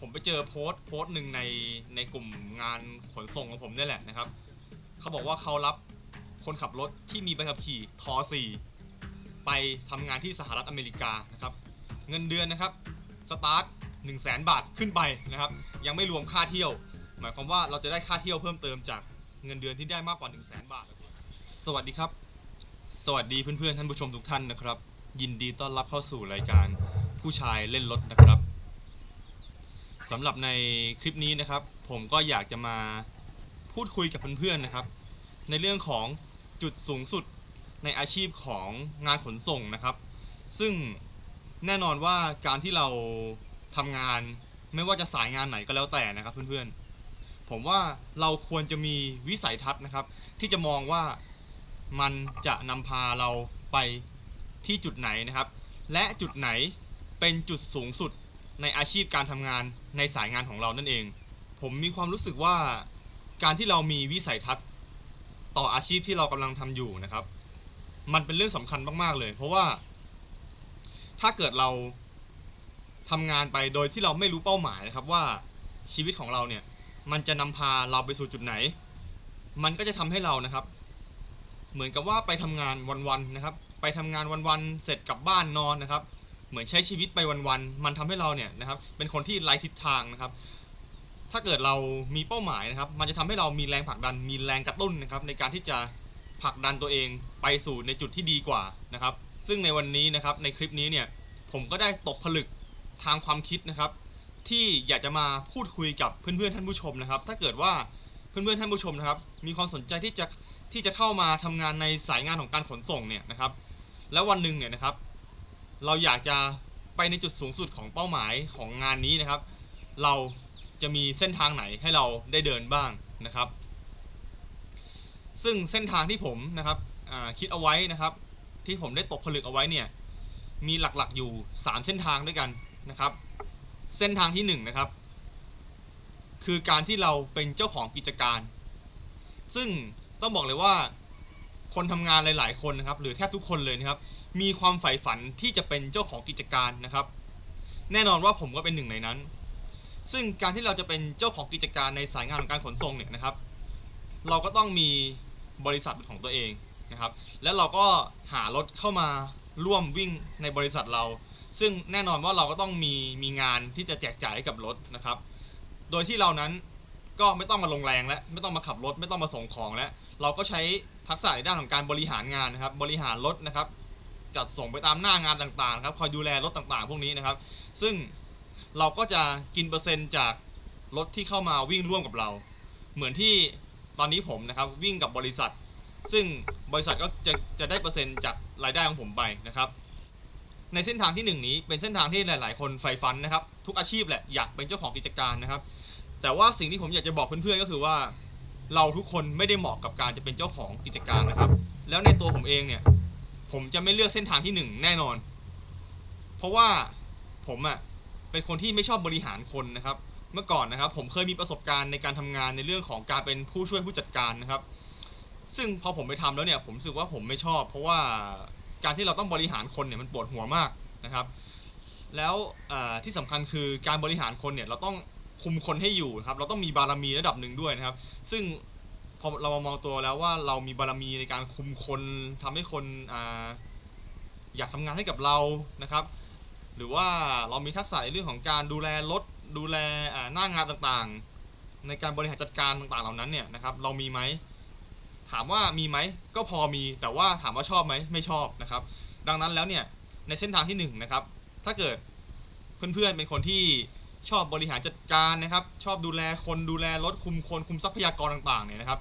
ผมไปเจอโพสต์โพสต์หนึ่งในในกลุ่มงานขนส่งของผมเนี่ยแหละนะครับเขาบอกว่าเขารับคนขับรถที่มีใบขับขี่ทอ4ไปทำงานที่สหรัฐอเมริกานะครับ เงินเดือนนะครับสตาร์ท1 0 0 0 0แบาทขึ้นไปนะครับ ยังไม่รวมค่าเที่ยว หมายความว่าเราจะได้ค่าเที่ยวเพิ่มเติมจากเงินเดือนที่ได้มากกว่า 1 0 0 0 0แบาท สวัสดีครับ สวัสดีเพื่อนๆท่านผู้ชมทุกท่านนะครับ ยินดีต้อนรับเข้าสู่รายการผู้ชายเล่นรถนะครับ สำหรับในคลิปนี้นะครับ ผมก็อยากจะมาพูดคุยกับเพื่อนๆนะครับ ในเรื่องของจุดสูงสุดในอาชีพของงานขนส่งนะครับ ซึ่งแน่นอนว่าการที่เราทำงานไม่ว่าจะสายงานไหนก็แล้วแต่นะครับ เพื่อนๆ ผมว่าเราควรจะมีวิสัยทัศน์นะครับ ที่จะมองว่ามันจะนำพาเราไปที่จุดไหนนะครับ และจุดไหนเป็นจุดสูงสุด ในอาชีพการทำงานในสายงานของเรานั่นเอง ผมมีความรู้สึกว่าการที่เรามีวิสัยทัศน์ต่ออาชีพที่เรากำลังทำอยู่นะครับ มันเป็นเรื่องสำคัญมาก ๆ เลย เพราะว่า ถ้าเกิดเราทำงานไปโดยที่เราไม่รู้เป้าหมายนะครับว่าชีวิตของเราเนี่ย มันจะนำพาเราไปสู่จุดไหน มันก็จะทำให้เรานะครับ เหมือนกับว่าไปทำงานวันๆนะครับ ไปทำงานวันๆเสร็จกลับบ้านนอนนะครับ เหมือนใช้ชีวิตไปวันๆมันทำให้เราเนี่ยนะครับเป็นคนที่ไร้ทิศทางนะครับถ้าเกิดเรามีเป้าหมายนะครับ มันจะทำให้เรามีแรงผลักดัน มีแรงกระตุ้นนะครับ ในการที่จะผลักดันตัวเองไปสู่ในจุดที่ดีกว่านะครับ ซึ่งในวันนี้นะครับ ในคลิปนี้เนี่ย ผมก็ได้ตกผลึกทางความคิดนะครับ ที่อยากจะมาพูดคุยกับเพื่อนๆท่านผู้ชมนะครับ ถ้าเกิดว่าเพื่อนๆท่านผู้ชมนะครับ มีความสนใจที่จะที่จะเข้ามาทำงานในสายงานของการขนส่งเนี่ยนะครับ แล้ววันหนึ่งเนี่ยนะครับ เราอยากจะไปในจุดสูงสุดของเป้าหมายของงานนี้นะครับ เราจะมีเส้นทางไหนให้เราได้เดินบ้างนะครับ ซึ่งเส้นทางที่ผมนะครับคิดเอาไว้นะครับ ที่ผมได้ตกผลึกเอาไว้เนี่ยมีหลักๆอยู่ 3 เส้นทางด้วยกันนะครับ เส้นทางที่1นงนะครับ คือการที่เราเป็นเจ้าของกิจการ ซึ่งต้องบอกเลยว่า คนทำงานหลาย ๆ คนนะครับหรือแทบทุกคนเลยนะครับ มีความใฝ่ฝันที่จะเป็นเจ้าของกิจการนะครับ แน่นอนว่าผมก็เป็นหนึ่งในนั้น ซึ่งการที่เราจะเป็นเจ้าของกิจการในสายงานของการขนส่งเนี่ยนะครับ เราก็ต้องมีบริษัทของตัวเองนะครับ แล้วเราก็หารถเข้ามาร่วมวิ่งในบริษัทเรา ซึ่งแน่นอนว่าเราก็ต้องมีมีงานที่จะแจกจ่ายให้กับรถนะครับ โดยที่เรานั้นก็ไม่ต้องมาลงแรงและไม่ต้องมาขับรถ ไม่ต้องมาส่งของแล้ว เราก็ใช้ทักษะในด้านของการบริหารงานนะครับ บริหารรถนะครับ จัดส่งไปตามหน้างานต่างๆครับคอยดูแลรถต่างๆ พวกนี้นะครับ ซึ่งเราก็จะกินเปอร์เซ็นต์จากรถที่เข้ามาวิ่งร่วมกับเรา เหมือนที่ตอนนี้ผมนะครับวิ่งกับบริษัท ซึ่งบริษัทก็จะจะได้เปอร์เซ็นต์จากรายได้ของผมไปนะครับ ในเส้นทางที่หนึ่งนี้เป็นเส้นทางที่หลาย ๆ คนใฝ่ฝันนะครับ ทุกอาชีพแหละอยากเป็นเจ้าของกิจการนะครับ แต่ว่าสิ่งที่ผมอยากจะบอกเพื่อนๆก็คือว่า เราทุกคนไม่ได้เหมาะกับการจะเป็นเจ้าของกิจการนะครับ แล้วในตัวผมเองเนี่ย ผมจะไม่เลือกเส้นทางที่หนึ่งแน่นอน เพราะว่าผมอะ่ะเป็นคนที่ไม่ชอบบริหารคนนะครับ เมื่อก่อนนะครับ ผมเคยมีประสบการณ์ในการทำงานในเรื่องของการเป็นผู้ช่วยผู้จัดการนะครับ ซึ่งพอผมไปทำแล้วเนี่ย ผมรู้สึกว่าผมไม่ชอบ เพราะว่าการที่เราต้องบริหารคนเนี่ยมันปวดหัวมากนะครับ แล้วที่สำคัญคือการบริหารคนเนี่ยเราต้อง คุมคนให้อยู่นะครับ เราต้องมีบารมีระดับหนึ่งด้วยนะครับ ซึ่งพอเรามามองตัวแล้วว่าเรามีบารมีในการคุมคนทำให้คนอ่าอยากทำงานให้กับเรานะครับ หรือว่าเรามีทักษะในเรื่องของการดูแลรถดูแลหน้างานต่างๆ ในการบริหารจัดการต่างๆ เหล่านั้นเนี่ยนะครับ เรามีไหมถามว่ามีไหมก็พอมีแต่ว่าถามว่าชอบไหมไม่ชอบนะครับ ดังนั้นแล้วเนี่ยในเส้นทางที่หนึ่งนะครับถ้าเกิดเพื่อนๆเป็นคนที่ ชอบบริหารจัดการนะครับ ชอบดูแลคนดูแลรถคุมคนคุมทรัพยากรต่างๆเนี่ยนะครับ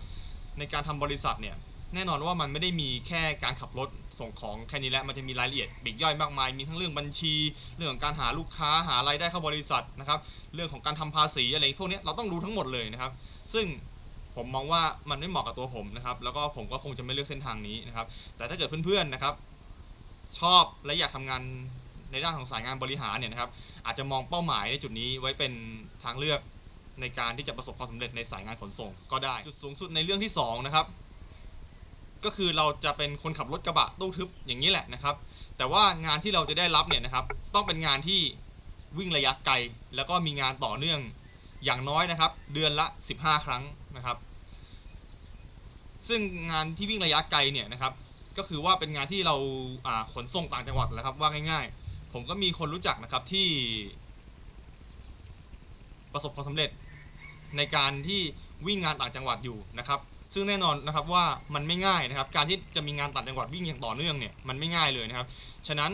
ในการทำบริษัทเนี่ยแน่นอนว่ามันไม่ได้มีแค่การขับรถส่งของแค่นี้แหละมันจะมีรายละเอียดปลีกย่อยมากมาย มีทั้งเรื่องบัญชี เรื่องของการหาลูกค้าหารายได้เข้าบริษัทนะครับ เรื่องของการทำภาษีอะไรพวกนี้เราต้องรู้ทั้งหมดเลยนะครับ ซึ่งผมมองว่ามันไม่เหมาะกับตัวผมนะครับ แล้วก็ผมก็คงจะไม่เลือกเส้นทางนี้นะครับ แต่ถ้าเกิดเพื่อนๆนะครับ ชอบและอยากทำงานในด้านของสายงานบริหารเนี่ยนะครับ อาจจะมองเป้าหมายในจุดนี้ไว้เป็นทางเลือกในการที่จะประสบความสำเร็จในสายงานขนส่งก็ได้ จุดสูงสุดในเรื่องที่สองนะครับ ก็คือเราจะเป็นคนขับรถกระบะตู้ทึบอย่างนี้แหละนะครับ แต่ว่างานที่เราจะได้รับเนี่ยนะครับ ต้องเป็นงานที่วิ่งระยะไกล แล้วก็มีงานต่อเนื่องอย่างน้อยนะครับ เดือนละ 15 ครั้งนะครับ ซึ่งงานที่วิ่งระยะไกลเนี่ยนะครับ ก็คือว่าเป็นงานที่เราขนส่งต่างจังหวัดแหละครับว่าง่าย ๆ ผมก็มีคนรู้จักนะครับที่ ประสบความสำเร็จในการที่วิ่งงานต่างจังหวัดอยู่นะครับ ซึ่งแน่นอนนะครับว่ามันไม่ง่ายนะครับ การที่จะมีงานต่างจังหวัดวิ่งอย่างต่อเนื่องเนี่ยมันไม่ง่ายเลยนะครับ ฉะนั้น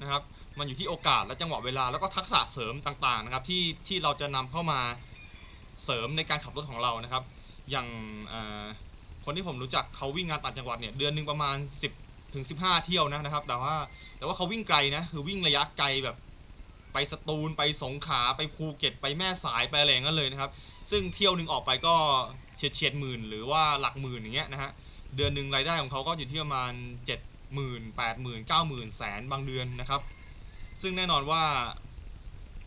นะครับมันอยู่ที่โอกาสและจังหวะเวลาแล้วก็ทักษะเสริมต่างๆนะครับที่ที่เราจะนำเข้ามาเสริมในการขับรถของเรานะครับ อย่างคนที่ผมรู้จักเขาวิ่งงานต่างจังหวัดเนี่ยเดือนหนึ่งประมาณ 10 ถึง 15 เที่ยวนะนะครับ แต่ว่าแต่ว่าเขาวิ่งไกลนะ คือวิ่งระยะไกลแบบ ไปสตูลไปสงขลาไปภูเก็ตไปแม่สายไปอะไรงนั้นเลยนะครับ ซึ่งเที่ยวหนึ่งออกไปก็เฉียดเฉียดหมื่นหรือว่าหลักหมื่นอย่างเงี้ยนะฮะเดือนหนึ่งรายได้ของเขาก็อยู่ที่ประมาณเจ็ดหมื่นแปดหมื่นเก้าหมื่นแสนบางเดือนนะครับ ซึ่งแน่นอนว่า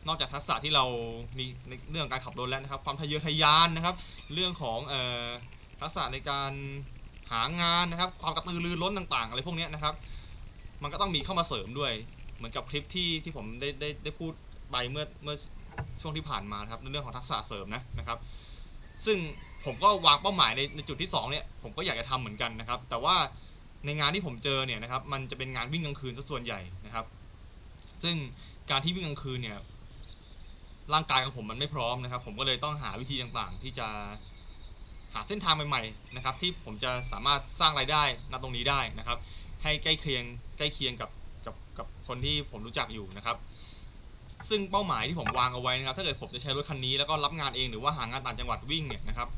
นอกจากทักษะที่เรามีในเรื่องการขับรถแล้วนะครับ ความทะเยอทะยานนะครับ เรื่องของเอ่อทักษะในการ หางานนะครับ ความกระตือรือร้นต่าง ๆ อะไรพวกนี้นะครับ มันก็ต้องมีเข้ามาเสริมด้วย เหมือนกับคลิปที่ที่ผมได้ได้ได้พูดไปเมื่อเมื่อช่วงที่ผ่านมานครับในเรื่องของทักษะเสริมนะนะครับ ซึ่งผมก็วางเป้าหมายในในจุดที่สองเนี่ยผมก็อยากจะทำเหมือนกันนะครับ แต่ว่าในงานที่ผมเจอเนี่ยนะครับ มันจะเป็นงานวิ่งกลางคืนซะส่วนใหญ่นะครับ ซึ่งการที่วิ่งกลางคืนเนี่ยร่างกายของผมมันไม่พร้อมนะครับ ผมก็เลยต้องหาวิธีต่างๆ ที่จะ หาเส้นทางใหม่ๆนะครับที่ผมจะสามารถสร้างรายได้ณตรงนี้ได้นะครับ ให้ใกล้เคียงใกล้เคียงกับกับกับคนที่ผมรู้จักอยู่นะครับ ซึ่งเป้าหมายที่ผมวางเอาไว้นะครับ ถ้าเกิดผมจะใช้รถคันนี้แล้วก็รับงานเองหรือว่าหางานต่างจังหวัดวิ่งเนี่ยนะครับ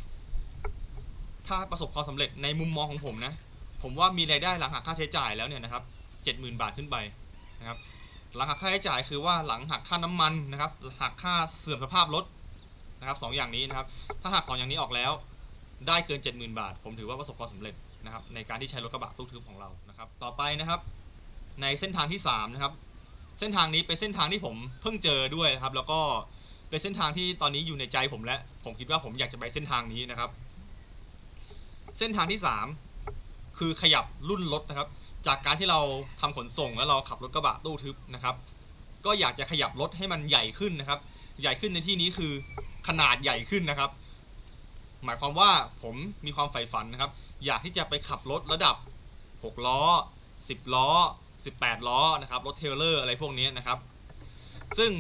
ถ้าประสบความสำเร็จในมุมมองของผมนะ ผมว่ามีรายได้หลังหักค่าใช้จ่ายแล้วเนี่ยนะครับเจ็ดหมื่นบาทขึ้นไปนะครับหลังหักค่าใช้จ่ายคือว่าหลังหักค่าน้ำมันนะครับหักค่าเสื่อมสภาพรถนะครับสองอย่างนี้นะครับ ถ้าหักสองอย่างนี้ออกแล้ว ได้เกิน 70,000 บาท ผมถือว่าประสบความสำเร็จนะครับในการที่ใช้รถกระบะตู้ทึบของเรานะครับ ต่อไปนะครับ ในเส้นทางที่3นะครับเส้นทางนี้เป็นเส้นทางที่ผมเพิ่งเจอด้วยครับ แล้วก็เป็นเส้นทางที่ตอนนี้อยู่ในใจผมและ ผมคิดว่าผมอยากจะไปเส้นทางนี้นะครับ เส้นทางที่ 3 คือขยับรุ่นรถนะครับ จากการที่เราทำขนส่งแล้วเราขับรถกระบะตู้ทึบนะครับ ก็อยากจะขยับรถให้มันใหญ่ขึ้นนะครับ ใหญ่ขึ้นในที่นี้คือขนาดใหญ่ขึ้นนะครับ หมายความว่าผมมีความใฝ่ฝันนะครับ อยากที่จะไปขับรถระดับ 6 ล้อ 10 ล้อ 18 ล้อนะครับรถเทเลอร์อะไรพวกนี้นะครับ ซึ่ง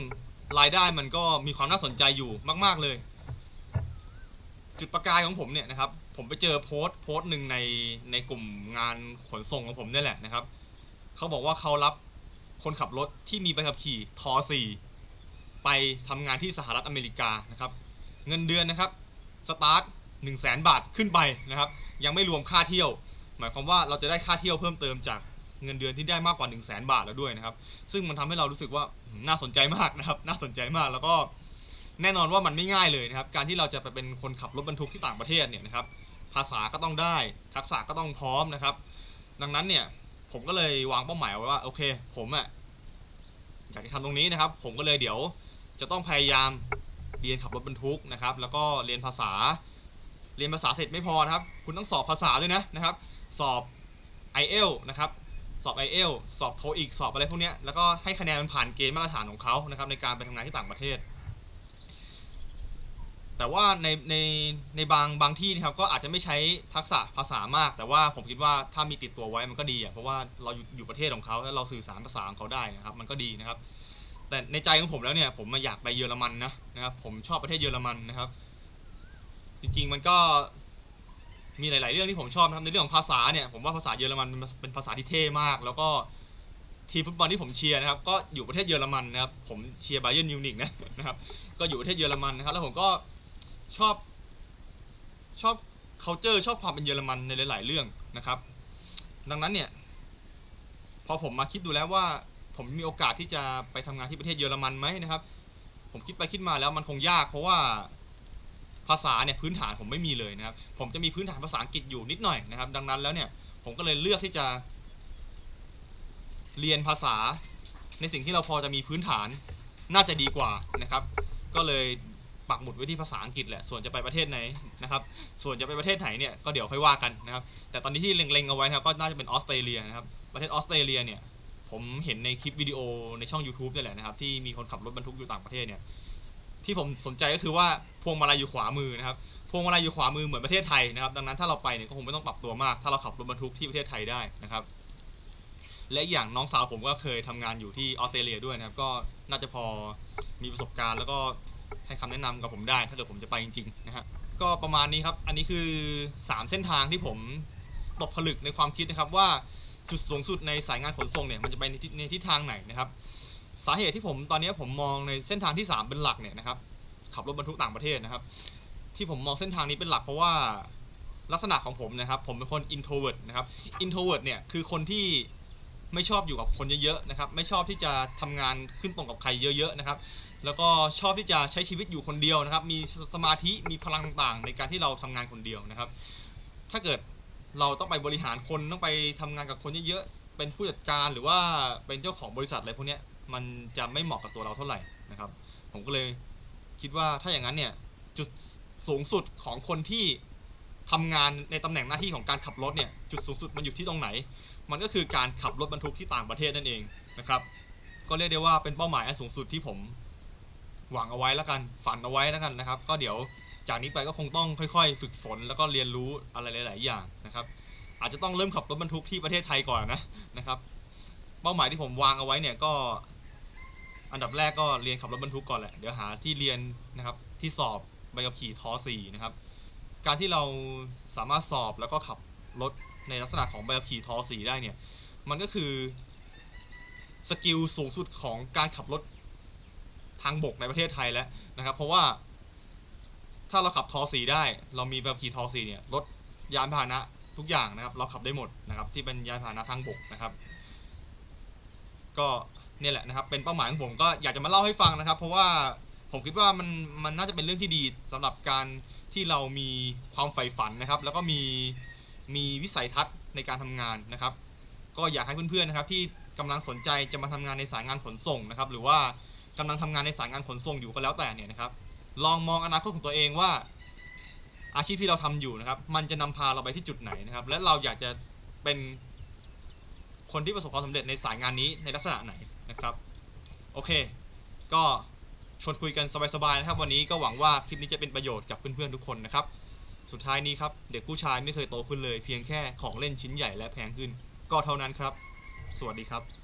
รายได้มันก็มีความน่าสนใจอยู่มาก ๆ เลย จุดประกายของผมเนี่ยนะครับ ผมไปเจอโพสต์โพสต์หนึ่งในในกลุ่มงานขนส่งของผมเนี่ยแหละนะครับเขาบอกว่าเขารับคนขับรถที่มีใบขับขี่ทอ4ไปทำงานที่สหรัฐอเมริกานะครับ เงินเดือนนะครับ สตาร์ท1 0 0 0 0แบาทขึ้นไปนะครับ ยังไม่รวมค่าเที่ยว หมายความว่าเราจะได้ค่าเที่ยวเพิ่มเติมจากเงินเดือนที่ได้มากกว่า 1 0 0 0 0แบาทแล้วด้วยนะครับ ซึ่งมันทำให้เรารู้สึกว่าน่าสนใจมากนะครับ น่าสนใจมากแล้วก็แน่นอนว่ามันไม่ง่ายเลยนะครับ การที่เราจะไปเป็นคนขับรถบรรทุกที่ต่างประเทศเนี่ยนะครับ ภาษาก็ต้องได้ ทักษะก็ต้องพร้อมนะครับ ดังนั้นเนี่ยผมก็เลยวางเป้าหมายไว้ว่าโอเค ผมอะอยากจะทำตรงนี้นะครับ ผมก็เลยเดี๋ยวจะต้องพยายาม เรียนขับรถบรรทุกนะครับ แล้วก็เรียนภาษา เรียนภาษาเสร็จไม่พอนะครับ คุณต้องสอบภาษาด้วยนะนะครับ สอบ i อ l นะครับ สอบ i อ l สอบโทอีกสอบอะไรพวกเนี้ยแล้วก็ให้คะแนนมันผ่านเกณฑ์มาตรฐานของเขานะครับ ในการไปทำงานที่ต่างประเทศ แต่ว่าในในในบางบางที่นะครับ ก็อาจจะไม่ใช้ทักษะภาษามาก แต่ว่าผมคิดว่าถ้ามีติดตัวไว้มันก็ดีอะเพราะว่าเราอยู่อยู่ประเทศของเขาแล้วเราสื่อสารภาษาของเขาได้นะครับ มันก็ดีนะครับ แต่ในใจของผมแล้วเนี่ย ผมมาอยากไปเยอรมันนะนะครับ ผมชอบประเทศเยอรมันนะครับ จริงๆมันก็มีหลาย ๆ เรื่องที่ผมชอบนะครับในเรื่องของภาษาเนี่ยผมว่าภาษาเยอรมันเป็นภาษาที่เท่มาก แล้วก็ทีมฟุตบอลที่ผมเชียร์นะครับ ก็อยู่ประเทศเยอรมันนะครับ ผมเชียร์ไบเย r n นมิวนิกนะนะครับ ก็อยู่ประเทศเยอรมันนะครับ แล้วผมก็ชอบ ชอบ culture ชอบความเป็นเยอรมันในหลาย ๆ เรื่องนะครับ ดังนั้นเนี่ย พอผมมาคิดดูแล้วว่า ผมมีโอกาสที่จะไปทำงานที่ประเทศเยอรมันไหมนะครับ ผมคิดไปคิดมาแล้วมันคงยากเพราะว่าภาษาเนี่ยพื้นฐานผมไม่มีเลยนะครับ ผมจะมีพื้นฐานภาษาอังกฤษอยู่นิดหน่อยนะครับ ดังนั้นแล้วเนี่ย ผมก็เลยเลือกที่จะ เรียนภาษาในสิ่งที่เราพอจะมีพื้นฐานน่าจะดีกว่านะครับ ก็เลยปักหมุดไว้ที่ภาษาอังกฤษแหละ ส่วนจะไปประเทศไหนนะครับ ส่วนจะไปประเทศไหนเนี่ยก็เดี๋ยวค่อยว่ากันนะครับ แต่ตอนนี้ที่เล็งๆเอาไว้นะครับก็น่าจะเป็นออสเตรเลียนะครับ ประเทศออสเตรเลียเนี่ย ผมเห็นในคลิปวิดีโอในช่อง YouTube นี่แหละนะครับ ที่มีคนขับรถบรรทุกอยู่ต่างประเทศเนี่ย ที่ผมสนใจก็คือว่าพวงมาลัยอยู่ขวามือนะครับพวงมาลัยอยู่ขวามือเหมือนประเทศไทยนะครับ ดังนั้นถ้าเราไปเนี่ยก็คงไม่ต้องปรับตัวมาก ถ้าเราขับรถบรรทุกที่ประเทศไทยได้นะครับ และอีกอย่างน้องสาวผมก็เคยทำงานอยู่ที่ออสเตรเลียด้วยนะครับ ก็น่าจะพอมีประสบการณ์ แล้วก็ให้คำแนะนำกับผมได้ ถ้าเกิดผมจะไปจริงๆนะฮะก็ประมาณนี้ครับ อันนี้คือ 3 เส้นทางที่ผมตกผลึกในความคิดนะครับว่า จุดสูงสุดในสายงานขนส่งเนี่ยมันจะไปในทิศในทิศทางไหนนะครับ สาเหตุที่ผมตอนนี้ผมมองในเส้นทางที่ 3 เป็นหลักเนี่ยนะครับ ขับรถบรรทุกต่างประเทศนะครับ ที่ผมมองเส้นทางนี้เป็นหลักเพราะว่าลักษณะของผมนะครับ ผมเป็นคน introvert นะครับ introvert เนี่ยคือคนที่ไม่ชอบอยู่กับคนเยอะๆนะครับ ไม่ชอบที่จะทำงานขึ้นตรงกับใครเยอะ ๆนะครับ แล้วก็ชอบที่จะใช้ชีวิตอยู่คนเดียวนะครับ มีสมาธิมีพลังต่างๆ ในการที่เราทำงานคนเดียวนะครับ ถ้าเกิด เราต้องไปบริหารคนต้องไปทำงานกับคนเยอะๆเป็นผู้จัดการหรือว่าเป็นเจ้าของบริษัทอะไรพวกนี้มันจะไม่เหมาะกับตัวเราเท่าไหร่นะครับ ผมก็เลยคิดว่าถ้าอย่างนั้นเนี่ยจุดสูงสุดของคนที่ทำงานในตำแหน่งหน้าที่ของการขับรถเนี่ยจุดสูงสุดมันอยู่ที่ตรงไหน มันก็คือการขับรถบรรทุกที่ต่างประเทศนั่นเองนะครับ ก็เรียกได้ว่าเป็นเป้าหมายอันสูงสุดที่ผมหวังเอาไว้แล้วกันฝันเอาไว้แล้วกันนะครับ ก็เดี๋ยว จากนี้ไปก็คงต้องค่อย ๆ ฝึกฝนแล้วก็เรียนรู้อะไรหลาย ๆ อย่างนะครับ อาจจะต้องเริ่มขับรถบรรทุกที่ประเทศไทยก่อนนะนะครับ เป้าหมายที่ผมวางเอาไว้เนี่ยก็ อันดับแรกก็เรียนขับรถบรรทุกก่อนแหละเดี๋ยวหาที่เรียนนะครับ ที่สอบใบขับขี่ทอสี่นะครับ การที่เราสามารถสอบแล้วก็ขับรถในลักษณะของใบขับขี่ทอสี่ได้เนี่ย มันก็คือสกิลสูงสุดของการขับรถทางบกในประเทศไทยแล้วนะครับ เพราะว่า ถ้าเราขับทอสีได้ เรามีใบขับขี่ทอสีเนี่ยรถยานพาหนะทุกอย่างนะครับ เราขับได้หมดนะครับ ที่เป็นยานพาหนะทางบกนะครับ ก็เนี่ยแหละนะครับ เป็นเป้าหมายของผมก็อยากจะมาเล่าให้ฟังนะครับ เพราะว่าผมคิดว่ามันมันน่าจะเป็นเรื่องที่ดีสำหรับการที่เรามีความใฝ่ฝันนะครับ แล้วก็มีมีวิสัยทัศน์ในการทำงานนะครับ ก็อยากให้เพื่อนๆนะครับ ที่กำลังสนใจจะมาทำงานในสายงานขนส่งนะครับ หรือว่ากำลังทำงานในสายงานขนส่งอยู่ก็แล้วแต่เนี่ยนะครับ ลองมองอนาคตของตัวเองว่า อาชีพที่เราทำอยู่นะครับ มันจะนำพาเราไปที่จุดไหนนะครับ และเราอยากจะเป็นคนที่ประสบความสำเร็จในสายงานนี้ในลักษณะไหนนะครับ โอเค ก็ชวนคุยกันสบายๆนะครับ วันนี้ก็หวังว่าคลิปนี้จะเป็นประโยชน์กับเพื่อนๆทุกคนนะครับ สุดท้ายนี้ครับ เด็กผู้ชายไม่เคยโตขึ้นเลย เพียงแค่ของเล่นชิ้นใหญ่และแพงขึ้น ก็เท่านั้นครับ สวัสดีครับ